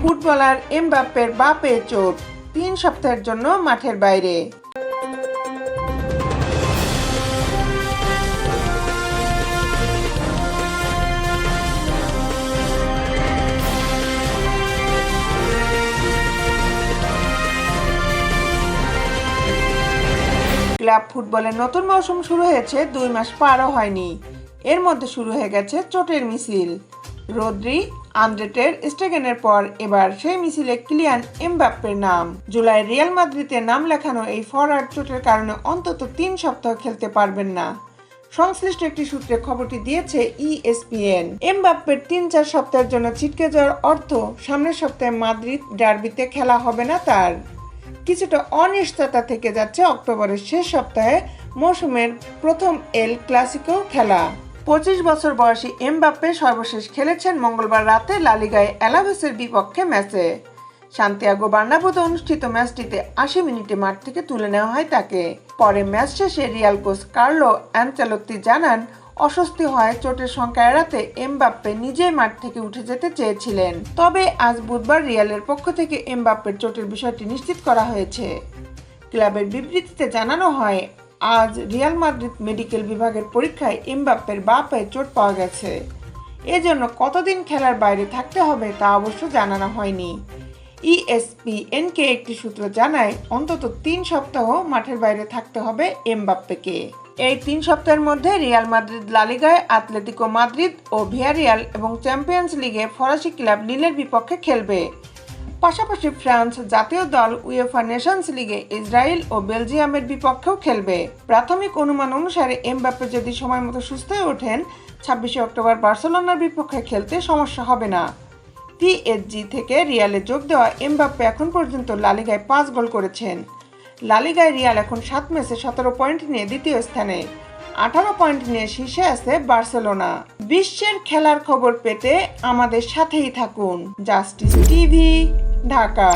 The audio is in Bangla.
ফুটবলার এমবাপ্পের বাপে চোট তিন সপ্তাহের জন্য মাঠের বাইরে। ক্লাব ফুটবলের নতুন মৌসুম শুরু হয়েছে দুই মাস পারও হয়নি। এর মধ্যে শুরু হয়ে গেছে চোটের মিছিল। রোদ্রি আন্দ্রেটের স্টেগেনের পর এবার সেই মিছিলে ক্লিয়ান এমবাপ্পের নাম। জুলাই রিয়াল মাদ্রিদে নাম লেখানো এই ফরওয়ার্ড চোটের কারণে অন্তত তিন সপ্তাহ খেলতে পারবেন না। সংশ্লিষ্ট একটি সূত্রে খবরটি দিয়েছে ইএসপিএন। এমবাপ্পের তিন চার সপ্তাহের জন্য ছিটকে যাওয়ার অর্থ সামনের সপ্তাহে মাদ্রিদ ডার্বিতে খেলা হবে না তার। কিছুটা অনিশ্চয়তা থেকে যাচ্ছে অক্টোবরের শেষ সপ্তাহে মৌসুমের প্রথম এল ক্লাসিকো খেলা। পঁচিশ বছর বয়সী এমবাপ্পে সর্বশেষ খেলেছেন মঙ্গলবার রাতে লালিগায় অ্যালাভেসের বিপক্ষে ম্যাচে। সান্তিয়াগো বার্নাবোতে অনুষ্ঠিত ম্যাচটিতে আশি মিনিটে মাঠ থেকে তুলে নেওয়া হয় তাকে। পরে ম্যাচ শেষে রিয়াল কোচ কার্লো অ্যানচেলত্তি জানান অস্বস্তি হয়, চোটের সংখ্যা এড়াতে এমবাপ্পে নিজেই মাঠ থেকে উঠে যেতে চেয়েছিলেন। তবে আজ বুধবার রিয়ালের পক্ষ থেকে এমবাপ্পের চোটের বিষয়টি নিশ্চিত করা হয়েছে। ক্লাবের বিবৃতিতে জানানো হয়, আজ রিয়াল মাদ্রিদ মেডিকেল বিভাগের পরীক্ষায় এমবাপ্পের বা পায়ে চোট পাওয়া গেছে। এজন্য কতদিন খেলার বাইরে থাকতে হবে তা অবশ্য জানানো হয়নি। ইএসপিএনকে একটি সূত্র জানায়, অন্তত তিন সপ্তাহ মাঠের বাইরে থাকতে হবে এমবাপ্পেকে। এই তিন সপ্তাহের মধ্যে রিয়াল মাদ্রিদ লালিগায় আতলেতিকো মাদ্রিদ ও ভিয়ারিয়াল এবং চ্যাম্পিয়ন্স লিগে ফরাসি ক্লাব লিলের বিপক্ষে খেলবে। পাশাপাশি ফ্রান্স জাতীয় দল উয়েফা নেশনস লিগে ইসরায়েল ও বেলজিয়ামের বিপক্ষেও খেলবে। প্রাথমিক অনুমান অনুসারে এমবাপ্পে যদি সময় মতো সুস্থ হয়ে ওঠেন, ছাব্বিশে অক্টোবর বার্সেলোনার বিপক্ষে খেলতে সমস্যা হবে না। পিএসজি থেকে রিয়ালে যোগ দেওয়া এমবাপ্পে এখন পর্যন্ত লালিগায় পাঁচ গোল করেছেন। লালিগায় রিয়াল এখন সাত ম্যাচে সতেরো পয়েন্ট নিয়ে দ্বিতীয় স্থানে। আঠারো পয়েন্ট নিয়ে শীর্ষে আছে বার্সেলোনা। বিশ্বের খেলার খবর পেতে আমাদের সাথেই থাকুন। Justice TV, Dhaka.